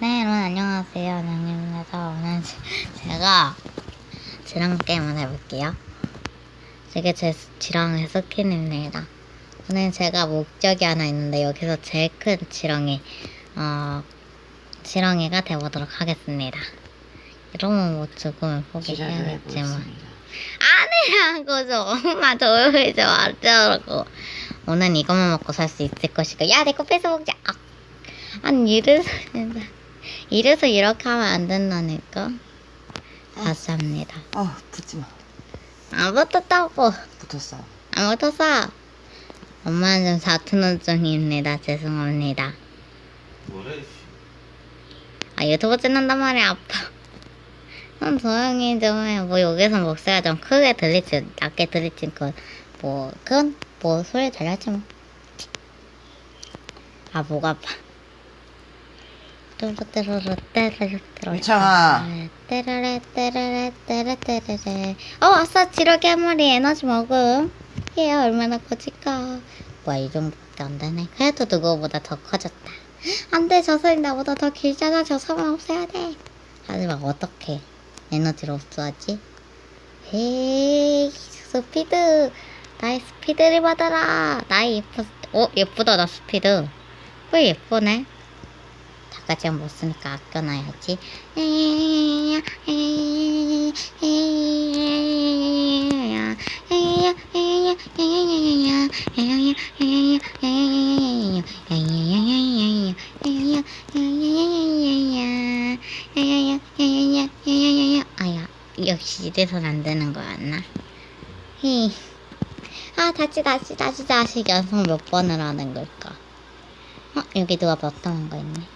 네, 여러분 안녕하세요. 양님입니다. 오늘 제- 제가 지랑 게임을 해볼게요. 이게 제 지랑의 스킨입니다. 오늘 제가 목적이 하나 있는데 여기서 제일 큰 지렁이, 어, 지렁이가 돼보도록 하겠습니다. 이러면 뭐 시작을 포기해야겠지만. 안 해라고 좀 엄마 조용히 좀 앉으라고 오늘 이것만 먹고 살 수 있을 것이고 야 내 거 뺏어먹자 아, 아니 이래서 이래서 이렇게 하면 안 된다니까 합니다 어, 붙지 마. 안 붙었다고 붙었어. 안 붙었어 엄마는 좀 사투는 중입니다 죄송합니다 뭐래? 씨. 아 유튜브 찍는단 말이 아파 좀 조용히 좀 해. 뭐 여기서 목소리가 좀 크게 들리지 낮게 들리지 그뭐 그건 뭐 소리 잘나지 뭐. 아 목 아파. 떼르르 어 아싸 지렁이 한 마리 에너지 먹음 얘 얼마나 커질까 뭐야 이 정도밖에 안 되네 그래도 누구보다 더 커졌다 안 돼 저 사람 나보다 더 길잖아 저 사람 없애야 돼 하지만 어떻게 에너지를 없애하지 헤이 스피드 나의 스피드를 받아라 나의 예쁘 어 예쁘다 나 스피드 왜 예쁘네 다까지는 못 쓰니까 아껴놔야지. 아야 역시 이래선 안 되는 거였나? 히. 아 다시 다시 다시 다시 연속 몇 번을 하는 걸까? 어 여기 누가 버튼 거 있네. 어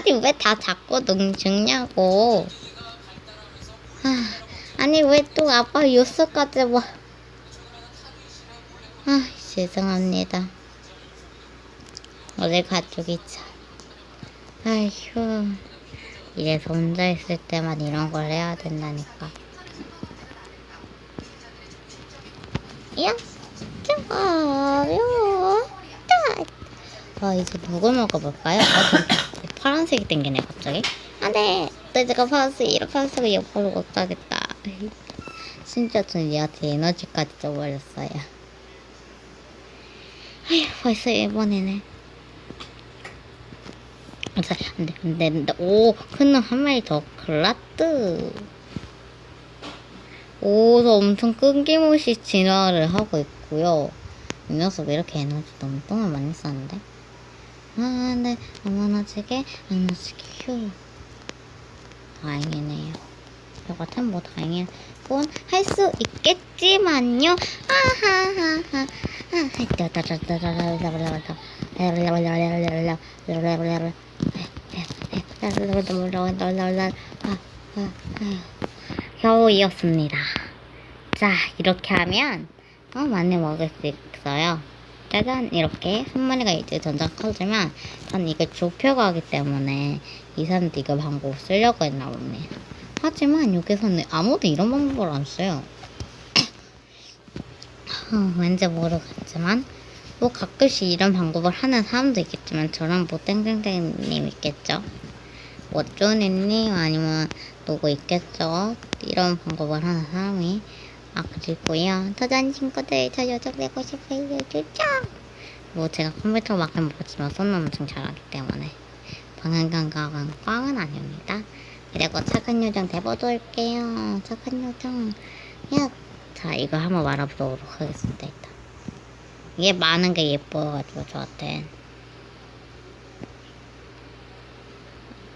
아니 왜 다 자꾸 능 죽냐고 아 아니 왜 또 아빠 뉴스까지 뭐 아, 죄송합니다. 어디 가족이 참. 아휴. 이래서 혼자 있을 때만 이런 걸 해야 된다니까. 야. 자. 아, 이제 누굴 먹어볼까요? 아, 좀 파란색이 땡기네, 갑자기. 안 돼. 내 제가 파란색, 이런 파란색을 옆으로 못 가겠다. 진짜 전 얘한테 에너지까지 줘버렸어요. 아휴, 벌써 일본이네. 자, 안 돼, 안 돼, 안 돼. 오, 큰놈 한 마리 더. 글라뜨. 오, 저 엄청 끊김없이 진화를 하고 있고요. 이 녀석 왜 이렇게 에너지 똥을 많이 싸는데? 아, 네, 어머나지게, 에너지게, 휴. 다행이네요. 저 같은 뭐 다행인 할수 있겠지만요. 아하하하. 겨우 이었습니다. 자, 이렇게 하면 어, 많이 먹을 수 있어요. 짜잔 이렇게 한 마리가 이제 점점 커지면 전 이걸 좁혀가기 때문에 이 사람도 이거 방법 쓰려고 했나 보네. 하지만 여기서는 아무도 이런 방법을 안 써요. 어, 왠지 모르겠지만 뭐 가끔씩 이런 방법을 하는 사람도 있겠지만 저랑 뭐 땡땡땡님 있겠죠. 뭐 쪼니님 아니면 누구 있겠죠. 이런 방법을 하는 사람이 아 그리고요 도전 친구들 저 요정 되고 싶어요 주죠. 뭐 제가 컴퓨터 막힌 보지만 손은 엄청 잘하기 때문에 방향 감각은 꽝은 아닙니다. 그리고 착한 요정 돼보도올게요 착한 요정. 야, 자 이거 한번 말아보도록 하겠습니다. 일단 이게 많은 게 예뻐가지고 저한테.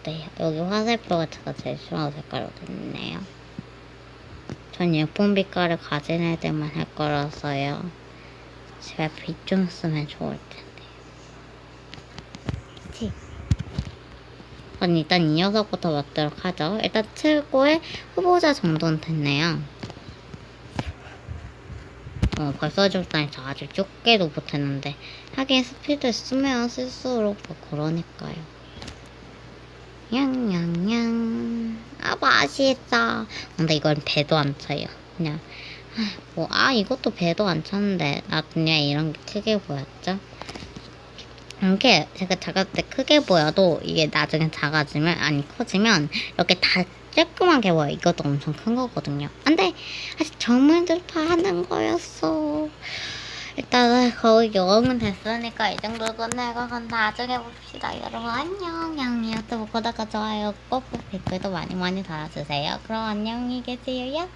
네, 여기 화살표가 제가 제일 좋아하는 색깔로 됐네요. 전 예쁜 빛깔을 가진 애들만 할 거라서요. 제가 빛좀 쓰면 좋을 텐데. 그치? 그럼 일단 이 녀석부터 맞도록 하죠. 일단 최고의 후보자 정도는 됐네요. 어, 벌써 적당히 아직 좁게도 못했는데 하긴 스피드 쓰면 쓸수록 뭐 그러니까요. 냥냥냥 아 맛있어. 근데 이건 배도 안 차요. 그냥 뭐 아 이것도 배도 안 차는데 나 그냥 이런 게 크게 보였죠. 이게 제가 작을 때 크게 보여도 이게 나중에 작아지면 아니 커지면 이렇게 다 쬐끄맣게 보여. 이것도 엄청 큰 거거든요. 근데 아직 정말들 하는 거였어. 일단은 거의 영은 됐으니까 이 정도 끝내고 그럼 나중에 봅시다. 여러분 안녕. 양이 유튜브 구독과 좋아요 꼭 댓글도 많이 많이 달아주세요. 그럼 안녕히 계세요.